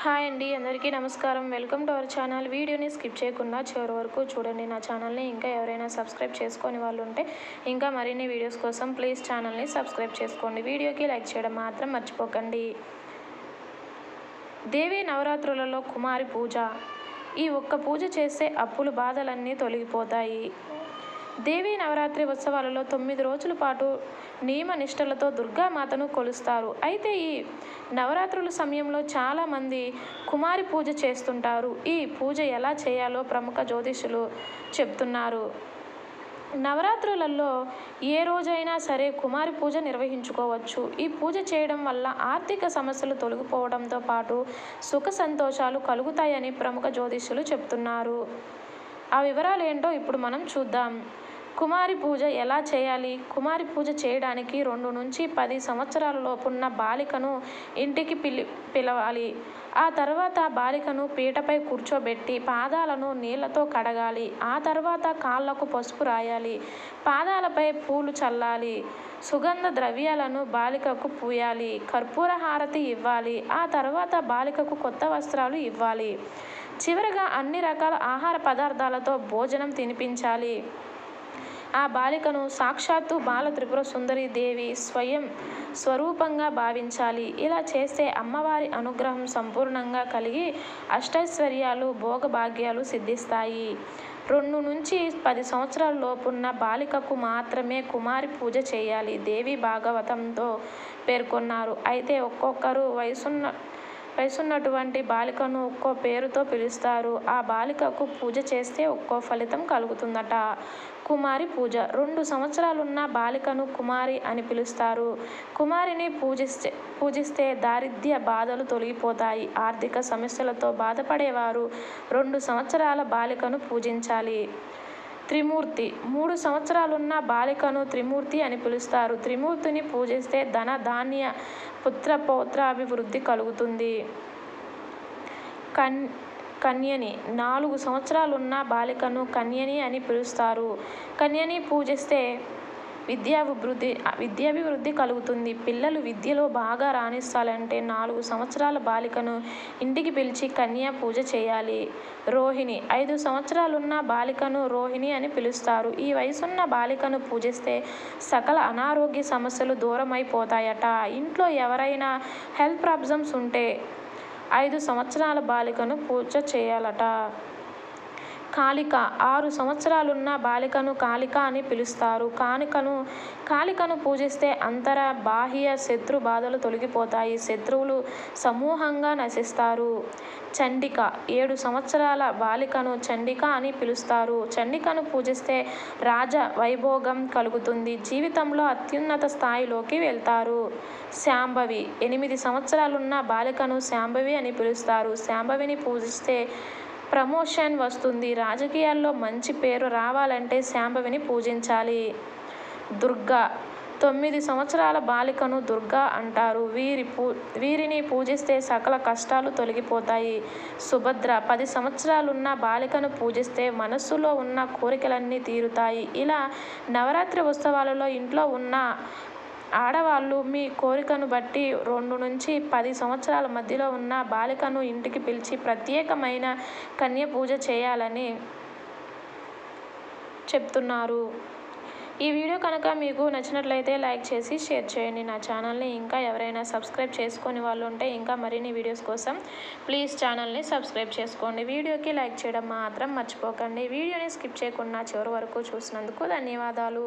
Hi అండి అందరికీ నమస్కారం. Welcome to our channel. వీడియోని స్కిప్ చేయకుండా చివరి వరకు చూడండి. నా ఛానల్ని ఇంకా ఎవరైనా సబ్స్క్రైబ్ చేసుకొని వాళ్ళు ఉంటే ఇంకా మరిన్ని వీడియోస్ కోసం ప్లీజ్ ఛానల్ని సబ్స్క్రైబ్ చేసుకోండి. వీడియోకి లైక్ చేయడం మాత్రం మర్చిపోకండి. దేవి నవరాత్రులలో కుమారి పూజ. ఈ ఒక్క పూజ చేస్తే అప్పులు బాధలన్నీ తొలగిపోతాయి. దేవీ నవరాత్రి ఉత్సవాలలో తొమ్మిది రోజుల పాటు నియమ నిష్టలతో దుర్గామాతను కొలుస్తారు. అయితే ఈ నవరాత్రుల సమయంలో చాలామంది కుమారి పూజ చేస్తుంటారు. ఈ పూజ ఎలా చేయాలో ప్రముఖ జ్యోతిషులు చెప్తున్నారు. నవరాత్రులలో ఏ రోజైనా సరే కుమారి పూజ నిర్వహించుకోవచ్చు. ఈ పూజ చేయడం వల్ల ఆర్థిక సమస్యలు తొలగిపోవడంతో పాటు సుఖ సంతోషాలు కలుగుతాయని ప్రముఖ జ్యోతిష్యులు చెప్తున్నారు. ఆ వివరాలు ఏంటో ఇప్పుడు మనం చూద్దాం. కుమారి పూజ ఎలా చేయాలి? కుమారి పూజ చేయడానికి రెండు నుంచి పది సంవత్సరాల లోపున్న బాలికను ఇంటికి పిలి పిలవాలి. ఆ తర్వాత బాలికను పీటపై కూర్చోబెట్టి పాదాలను నీళ్ళతో కడగాలి. ఆ తర్వాత కాళ్ళకు పసుపు రాయాలి. పాదాలపై పూలు చల్లాలి. సుగంధ ద్రవ్యాలను బాలికకు పూయాలి. కర్పూర హారతి ఇవ్వాలి. ఆ తర్వాత బాలికకు కొత్త వస్త్రాలు ఇవ్వాలి. చివరగా అన్ని రకాల ఆహార పదార్థాలతో భోజనం తినిపించాలి. ఆ బాలికను సాక్షాత్తు బాల త్రిపుర సుందరి దేవి స్వయం స్వరూపంగా భావించాలి. ఇలా చేస్తే అమ్మవారి అనుగ్రహం సంపూర్ణంగా కలిగి అష్టైశ్వర్యాలు భోగభాగ్యాలు సిద్ధిస్తాయి. రెండు నుంచి పది సంవత్సరాల లోపున్న బాలికకు మాత్రమే కుమారి పూజ చేయాలి. దేవి భాగవతంతో పేర్కొన్నారు. అయితే ఒక్కొక్కరు వయసున్న వయసున్నటువంటి బాలికను ఒక్కో పేరుతో పిలుస్తారు. ఆ బాలికకు పూజ చేస్తే ఒక్కో ఫలితం కలుగుతుందట. కుమారి పూజ. రెండు సంవత్సరాలున్న బాలికను కుమారి అని పిలుస్తారు. కుమారిని పూజిస్తే పూజిస్తే దారిద్ర్య బాధలు తొలగిపోతాయి. ఆర్థిక సమస్యలతో బాధపడేవారు. రెండు సంవత్సరాల బాలికను పూజించాలి. త్రిమూర్తి. మూడు సంవత్సరాలున్న బాలికను త్రిమూర్తి అని పిలుస్తారు. త్రిమూర్తిని పూజిస్తే ధన ధాన్య పుత్ర పౌత్రాభివృద్ధి కలుగుతుంది. కన్ కన్యని. నాలుగు సంవత్సరాలున్న బాలికను కన్యని అని పిలుస్తారు. కన్యని పూజిస్తే విద్యాభివృద్ధి విద్యాభివృద్ధి కలుగుతుంది. పిల్లలు విద్యలో బాగా రాణిస్తాలంటే నాలుగు సంవత్సరాల బాలికను ఇంటికి పిలిచి కన్యా పూజ చేయాలి. రోహిణి ఐదు సంవత్సరాలున్న బాలికను రోహిణి అని పిలుస్తారు. ఈ వయసున్న బాలికను పూజిస్తే సకల అనారోగ్య సమస్యలు దూరమైపోతాయట. ఇంట్లో ఎవరైనా హెల్త్ ప్రాబ్లమ్స్ ఉంటే ఐదు సంవత్సరాల బాలికను పూజ చేయాలట. కాళిక. ఆరు సంవత్సరాలున్న బాలికను కాళిక అని పిలుస్తారు. కానికను కాళికను పూజిస్తే అంతర బాహ్య శత్రు బాధలు తొలగిపోతాయి. శత్రువులు సమూహంగా నశిస్తారు. చండిక. ఏడు సంవత్సరాల బాలికను చండిక అని పిలుస్తారు. చండికను పూజిస్తే రాజ వైభోగం కలుగుతుంది. జీవితంలో అత్యున్నత స్థాయిలోకి వెళ్తారు. శాంభవి. ఎనిమిది సంవత్సరాలున్న బాలికను శాంభవి అని పిలుస్తారు. శాంభవిని పూజిస్తే ప్రమోషన్ వస్తుంది. రాజకీయాల్లో మంచి పేరు రావాలంటే శాంభవిని పూజించాలి. దుర్గా. తొమ్మిది సంవత్సరాల బాలికను దుర్గా అంటారు. వీరి పూ వీరిని పూజిస్తే సకల కష్టాలు తొలగిపోతాయి. సుభద్ర. పది సంవత్సరాలున్న బాలికను పూజిస్తే మనస్సులో ఉన్న కోరికలన్నీ తీరుతాయి. ఇలా నవరాత్రి ఉత్సవాలలో ఇంట్లో ఉన్న ఆడవాళ్ళు మీ కోరికను బట్టి రెండు నుంచి పది సంవత్సరాల మధ్యలో ఉన్న బాలికను ఇంటికి పిలిచి ప్రత్యేకమైన కన్య పూజ చేయాలని చెప్తున్నారు. ఈ వీడియో కనుక మీకు నచ్చినట్లయితే లైక్ చేసి షేర్ చేయండి. నా ఛానల్ని ఇంకా ఎవరైనా సబ్స్క్రైబ్ చేసుకుని వాళ్ళు ఉంటే ఇంకా మరిన్ని వీడియోస్ కోసం ప్లీజ్ ఛానల్ని సబ్స్క్రైబ్ చేసుకోండి. వీడియోకి లైక్ చేయడం మాత్రం మర్చిపోకండి. వీడియోని స్కిప్ చేయకుండా చివరి వరకు చూసినందుకు ధన్యవాదాలు.